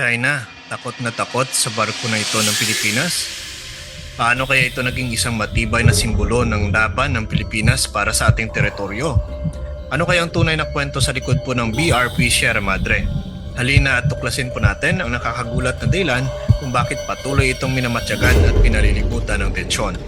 China, takot na takot sa barko na ito ng Pilipinas? Paano kaya ito naging isang matibay na simbolo ng laban ng Pilipinas para sa ating teritoryo? Ano kaya ang tunay na kwento sa likod po ng BRP Sierra Madre? Halina at tuklasin po natin ang nakakagulat na dahilan kung bakit patuloy itong minamatyagan at pinalilibutan ng tensyon.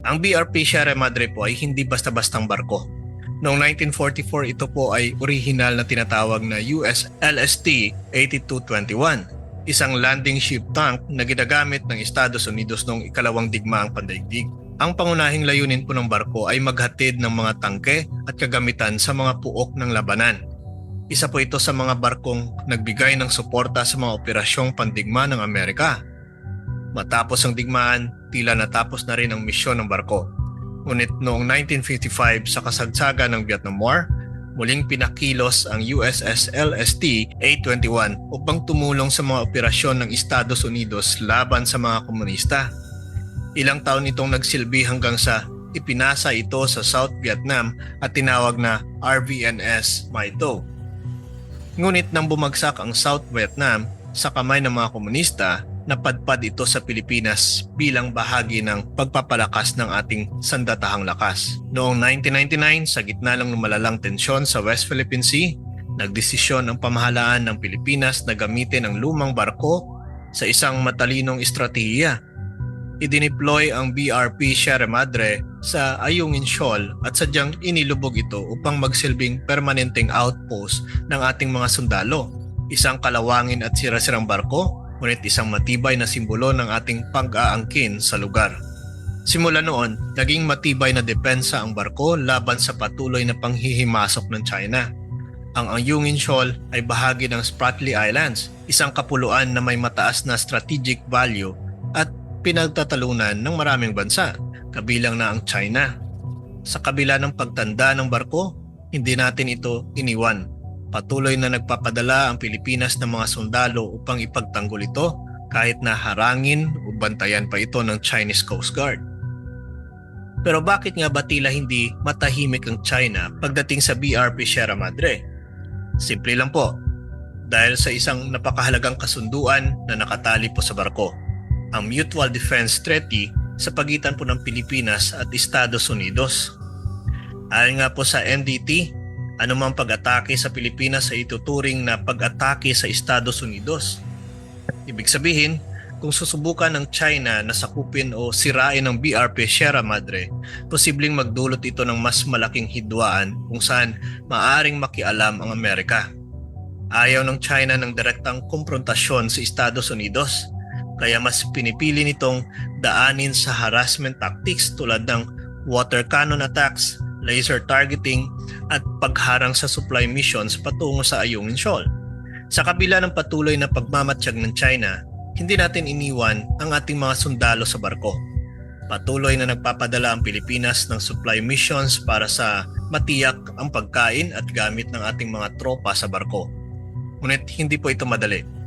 Ang BRP Sierra Madre po ay hindi basta-bastang barko. Noong 1944 ito po ay orihinal na tinatawag na US LST 8221, isang landing ship tank na ginagamit ng Estados Unidos noong ikalawang digmaang pandaigdig. Ang pangunahing layunin po ng barko ay maghatid ng mga tangke at kagamitan sa mga puok ng labanan. Isa po ito sa mga barkong nagbigay ng suporta sa mga operasyong pandigma ng Amerika. Matapos ang digmaan, tila natapos na rin ang misyon ng barko. Ngunit noong 1955 sa kasagsagan ng Vietnam War, muling pinakilos ang USS LST 821 upang tumulong sa mga operasyon ng Estados Unidos laban sa mga komunista. Ilang taon itong nagsilbi hanggang sa ipinasa ito sa South Vietnam at tinawag na RVNS Maito. Ngunit nang bumagsak ang South Vietnam sa kamay ng mga komunista, napadpad ito sa Pilipinas bilang bahagi ng pagpapalakas ng ating sandatahang lakas. Noong 1999, sa gitna ng lumalalang tensyon sa West Philippine Sea, nagdesisyon ang pamahalaan ng Pilipinas na gamitin ang lumang barko sa isang matalinong estratehiya. Idineploy ang BRP Sierra Madre sa Ayungin Shoal at sadyang inilubog ito upang magsilbing permanenteng outpost ng ating mga sundalo. Isang kalawangin at sirasirang barko ngunit isang matibay na simbolo ng ating pag-aangkin sa lugar. Simula noon, naging matibay na depensa ang barko laban sa patuloy na panghihimasok ng China. Ang Ayungin Shoal ay bahagi ng Spratly Islands, isang kapuluan na may mataas na strategic value at pinagtatalunan ng maraming bansa, kabilang na ang China. Sa kabila ng pagtanda ng barko, hindi natin ito iniwan Patuloy na nagpapadala ang Pilipinas ng mga sundalo upang ipagtanggol ito kahit na harangin o bantayan pa ito ng Chinese Coast Guard. Pero bakit nga ba tila hindi matahimik ang China pagdating sa BRP Sierra Madre? Simple lang po, dahil sa isang napakahalagang kasunduan na nakatali po sa barko, ang Mutual Defense Treaty sa pagitan po ng Pilipinas at Estados Unidos. Ayon nga po sa MDT, Anumang pag-atake sa Pilipinas ay ituturing na pag-atake sa Estados Unidos. Ibig sabihin, kung susubukan ng China na sakupin o sirain ang BRP Sierra Madre, posibleng magdulot ito ng mas malaking hidwaan kung saan maaring makialam ang Amerika. Ayaw ng China ng direktang komprontasyon sa Estados Unidos, kaya mas pinipili nitong daanin sa harassment tactics tulad ng water cannon attacks laser targeting at pagharang sa supply missions patungo sa Ayungin Shoal. Sa kabila ng patuloy na pagmamatsyag ng China, hindi natin iniwan ang ating mga sundalo sa barko. Patuloy na nagpapadala ang Pilipinas ng supply missions para sa matiyak ang pagkain at gamit ng ating mga tropa sa barko. Ngunit hindi po ito madali.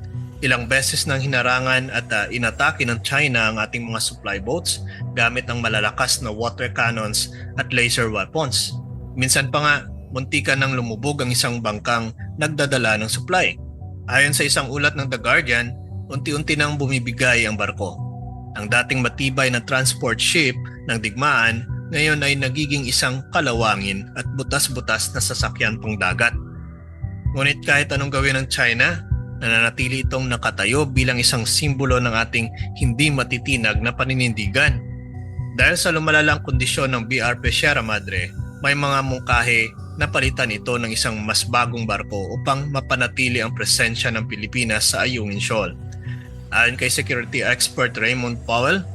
Ilang beses nang hinarangan at uh, inatake ng China ang ating mga supply boats gamit ng malalakas na water cannons at laser weapons. Minsan pa nga, muntikan nang lumubog ang isang bangkang nagdadala ng supply. Ayon sa isang ulat ng The Guardian, unti-unti nang bumibigay ang barko. Ang dating matibay na transport ship ng digmaan ngayon ay nagiging isang kalawangin at butas-butas na sasakyan pang dagat. Ngunit kahit anong gawin ng China, nananatili itong nakatayo bilang isang simbolo ng ating hindi matitinag na paninindigan. Dahil sa lumalalang kondisyon ng BRP Sierra Madre, may mga mungkahi na palitan ito ng isang mas bagong barko upang mapanatili ang presensya ng Pilipinas sa Ayungin Shoal. Ayon kay security expert Raymond Powell,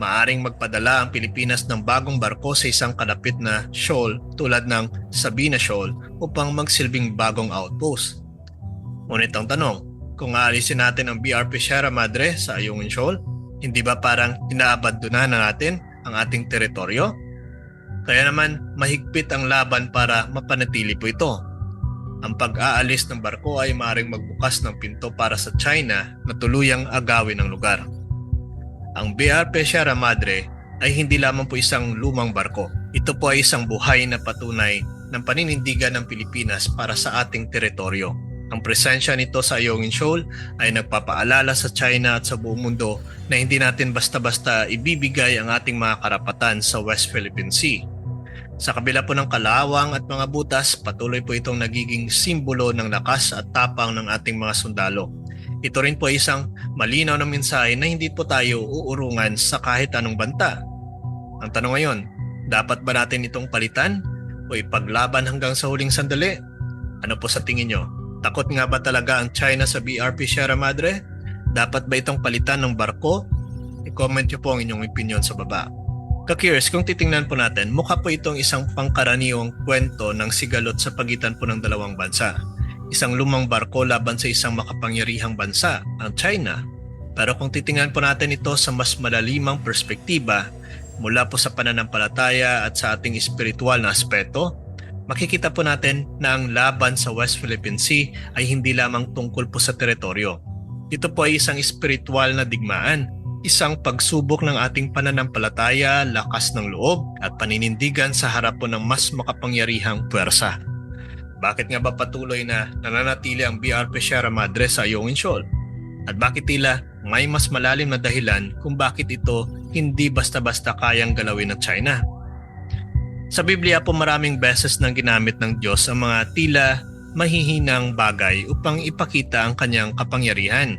maaring magpadala ang Pilipinas ng bagong barko sa isang kalapit na shoal tulad ng Sabina Shoal upang magsilbing bagong outpost. Ngunit ang tanong, kung aalisin natin ang BRP Sierra Madre sa Ayungin Shoal, hindi ba parang inaabandona na natin ang ating teritoryo? Kaya naman mahigpit ang laban para mapanatili po ito ang pag-aalis ng barko ay maaaring magbukas ng pinto para sa China na tuluyang agawin ang lugar. Ang BRP Sierra Madre ay hindi lamang po isang lumang barko. Ito po ay isang buhay na patunay ng paninindigan ng Pilipinas para sa ating teritoryo. Ang presensya nito sa Ayungin Shoal ay nagpapaalala sa China at sa buong mundo na hindi natin basta-basta ibibigay ang ating mga karapatan sa West Philippine Sea. Sa kabila po ng kalawang at mga butas, patuloy po itong nagiging simbolo ng lakas at tapang ng ating mga sundalo. Ito rin po ay isang malinaw na mensahe na hindi po tayo uurungan sa kahit anong banta. Ang tanong ngayon, dapat ba natin itong palitan o ipaglaban hanggang sa huling sandali? Ano po sa tingin nyo? Takot nga ba talaga ang China sa BRP Sierra Madre? Dapat ba itong palitan ng barko? I-comment nyo po ang inyong opinion sa baba. Ka-curious, kung titingnan po natin, mukha po itong isang pangkaraniwang kwento ng sigalot sa pagitan po ng dalawang bansa. Isang lumang barko laban sa isang makapangyarihang bansa, ang China. Pero kung titingnan po natin ito sa mas malalimang perspektiba, mula po sa pananampalataya at sa ating espiritual na aspeto, makikita po natin na ang laban sa West Philippine Sea ay hindi lamang tungkol po sa teritoryo. Ito po ay isang espiritual na digmaan, isang pagsubok ng ating pananampalataya, lakas ng loob at paninindigan sa harap po ng mas makapangyarihang puwersa. Bakit nga ba patuloy na nananatili ang BRP Sierra Madre sa Ayungin Shoal? At bakit tila may mas malalim na dahilan kung bakit ito hindi basta-basta kayang galawin ng China? Sa Biblia po maraming beses nang ginamit ng Diyos ang mga tila mahihinang bagay upang ipakita ang kanyang kapangyarihan.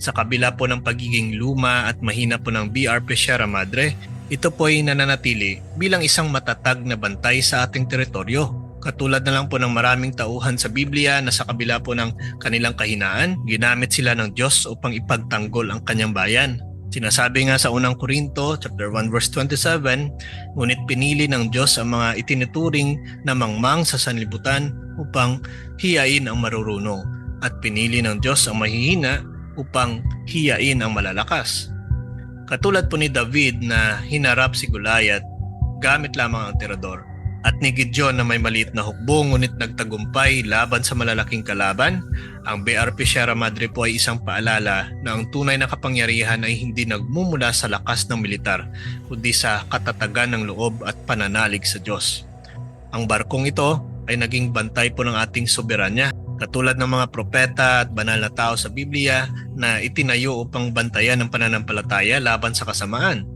Sa kabila po ng pagiging luma at mahina po ng BRP Sierra Madre, ito po ay nananatili bilang isang matatag na bantay sa ating teritoryo. Katulad na lang po ng maraming tauhan sa Biblia na sa kabila po ng kanilang kahinaan, ginamit sila ng Diyos upang ipagtanggol ang kanyang bayan. Sinasabi nga sa unang Korinto, chapter 1 verse 27, ngunit pinili ng Diyos ang mga itinuturing na mangmang sa sanlibutan upang hiyain ang marurunong at pinili ng Diyos ang mahihina upang hiyain ang malalakas. Katulad po ni David na hinarap si Goliath gamit lamang ang tirador at ni Gideon na may maliit na hukbo ngunit nagtagumpay laban sa malalaking kalaban, ang BRP Sierra Madre po ay isang paalala na ang tunay na kapangyarihan ay hindi nagmumula sa lakas ng militar, kundi sa katatagan ng loob at pananalig sa Diyos. Ang barkong ito ay naging bantay po ng ating soberanya, katulad ng mga propeta at banal na tao sa Biblia na itinayo upang bantayan ang pananampalataya laban sa kasamaan.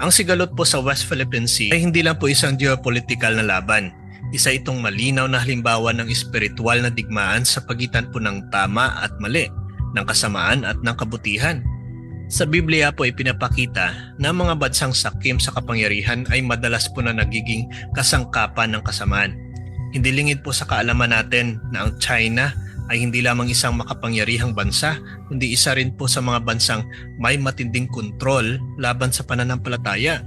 Ang sigalot po sa West Philippine Sea ay hindi lang po isang geopolitical na laban. Isa itong malinaw na halimbawa ng espiritual na digmaan sa pagitan po ng tama at mali, ng kasamaan at ng kabutihan. Sa Biblia po ipinapakita na ang mga bansang sakim sa kapangyarihan ay madalas po na nagiging kasangkapan ng kasamaan. Hindi lingid po sa kaalaman natin na ang China ay hindi lamang isang makapangyarihang bansa, kundi isa rin po sa mga bansang may matinding kontrol laban sa pananampalataya.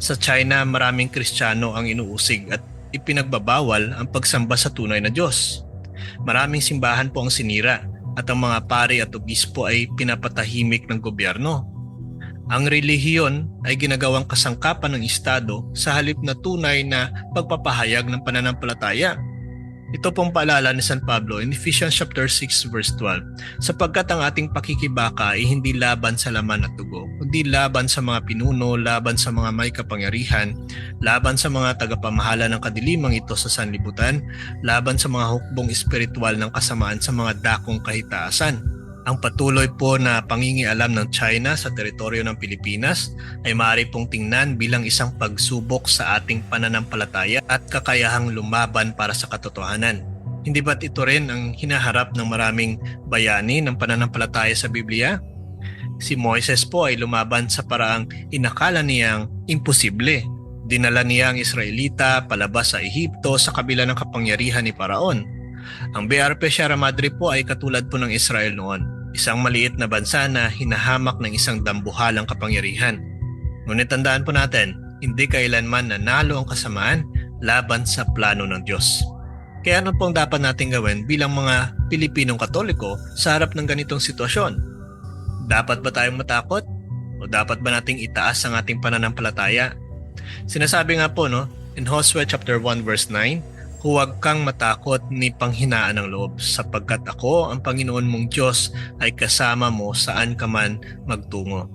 Sa China, maraming Kristiyano ang inuusig at ipinagbabawal ang pagsamba sa tunay na Diyos. Maraming simbahan po ang sinira at ang mga pari at obispo ay pinapatahimik ng gobyerno. Ang relihiyon ay ginagawang kasangkapan ng Estado sa halip na tunay na pagpapahayag ng pananampalataya. Ito pong paalala ni San Pablo in Ephesians chapter 6 verse 12. Sapagkat ang ating pakikibaka ay hindi laban sa laman at dugo, kundi laban sa mga pinuno, laban sa mga may kapangyarihan, laban sa mga tagapamahala ng kadilimang ito sa sanlibutan, laban sa mga hukbong espiritual ng kasamaan sa mga dakong kahitaasan. Ang patuloy po na pangingialam ng China sa teritoryo ng Pilipinas ay maaari pong tingnan bilang isang pagsubok sa ating pananampalataya at kakayahang lumaban para sa katotohanan. Hindi ba't ito rin ang hinaharap ng maraming bayani ng pananampalataya sa Biblia? Si Moises po ay lumaban sa paraang inakala niyang imposible. Dinala niya ang Israelita palabas sa Ehipto sa kabila ng kapangyarihan ni Paraon. Ang BRP Sierra Madre po ay katulad po ng Israel noon, isang maliit na bansa na hinahamak ng isang dambuhalang kapangyarihan. Ngunit tandaan po natin, hindi kailanman nanalo ang kasamaan laban sa plano ng Diyos. Kaya ano pong dapat natin gawin bilang mga Pilipinong Katoliko sa harap ng ganitong sitwasyon? Dapat ba tayong matakot? O dapat ba nating itaas ang ating pananampalataya? Sinasabi nga po no, in Hosea chapter 1 verse 9, Huwag kang matakot ni panghinaan ng loob sapagkat ako ang Panginoon mong Diyos ay kasama mo saan ka man magtungo.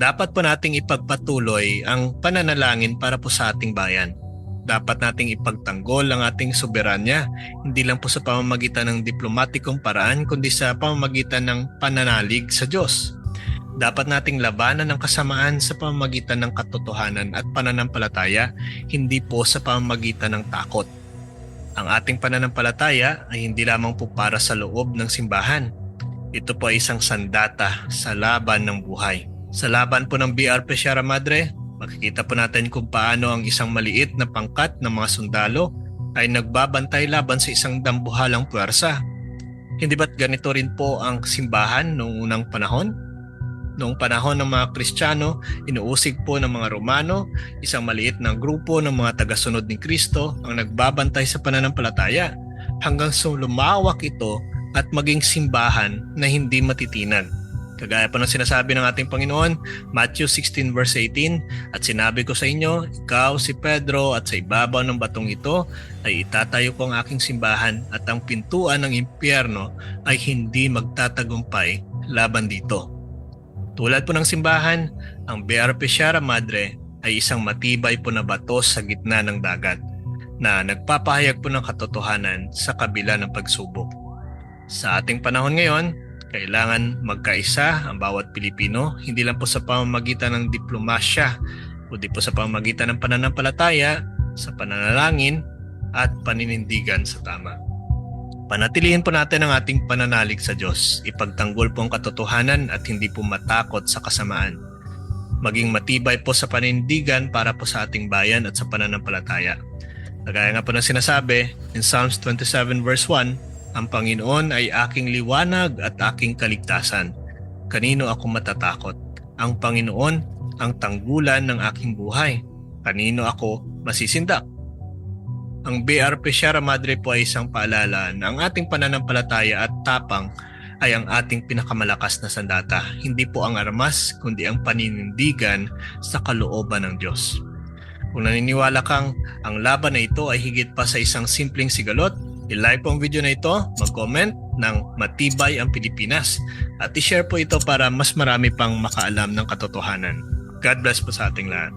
Dapat po nating ipagpatuloy ang pananalangin para po sa ating bayan. dapat nating ipagtanggol ang ating soberanya, hindi lang po sa pamamagitan ng diplomatikong paraan, kundi sa pamamagitan ng pananalig sa Diyos. Dapat nating labanan ang kasamaan sa pamamagitan ng katotohanan at pananampalataya, hindi po sa pamamagitan ng takot. Ang ating pananampalataya ay hindi lamang po para sa loob ng simbahan. Ito po ay isang sandata sa laban ng buhay. Sa laban po ng BRP Sierra Madre, makikita po natin kung paano ang isang maliit na pangkat ng mga sundalo ay nagbabantay laban sa isang dambuhalang puwersa. Hindi ba't ganito rin po ang simbahan noong unang panahon? Noong panahon ng mga Kristiyano, inuusig po ng mga Romano, isang maliit na grupo ng mga tagasunod ni Kristo ang nagbabantay sa pananampalataya hanggang sa lumawak ito at maging simbahan na hindi matitinag. Kagaya pa ng sinasabi ng ating Panginoon, Matthew 16 verse 18, At sinabi ko sa inyo, ikaw si Pedro at sa ibabaw ng batong ito ay itatayo ko ang aking simbahan at ang pintuan ng impyerno ay hindi magtatagumpay laban dito. Tulad po ng simbahan, ang BRP Sierra Madre ay isang matibay po na bato sa gitna ng dagat na nagpapahayag po ng katotohanan sa kabila ng pagsubok. Sa ating panahon ngayon, kailangan magkaisa ang bawat Pilipino, hindi lang po sa pamamagitan ng diplomasya, kundi po sa pamamagitan ng pananampalataya, sa pananalangin, at paninindigan sa tama. Panatilihin po natin ang ating pananalig sa Diyos. Ipagtanggol po ang katotohanan at hindi po matakot sa kasamaan. Maging matibay po sa panindigan para po sa ating bayan at sa pananampalataya. Kagaya nga po ng sinasabi in Psalms 27 verse 1, Ang Panginoon ay aking liwanag at aking kaligtasan. Kanino ako matatakot? Ang Panginoon ang tanggulan ng aking buhay. Kanino ako masisindak? Ang BRP Sierra Madre po ay isang paalala na ang ating pananampalataya at tapang ay ang ating pinakamalakas na sandata. Hindi po ang armas, kundi ang paninindigan sa kalooban ng Diyos. Kung naniniwala kang ang laban na ito ay higit pa sa isang simpleng sigalot, i-like po ang video na ito, mag-comment ng Matibay ang Pilipinas at i-share po ito para mas marami pang makaalam ng katotohanan. God bless po sa ating lahat.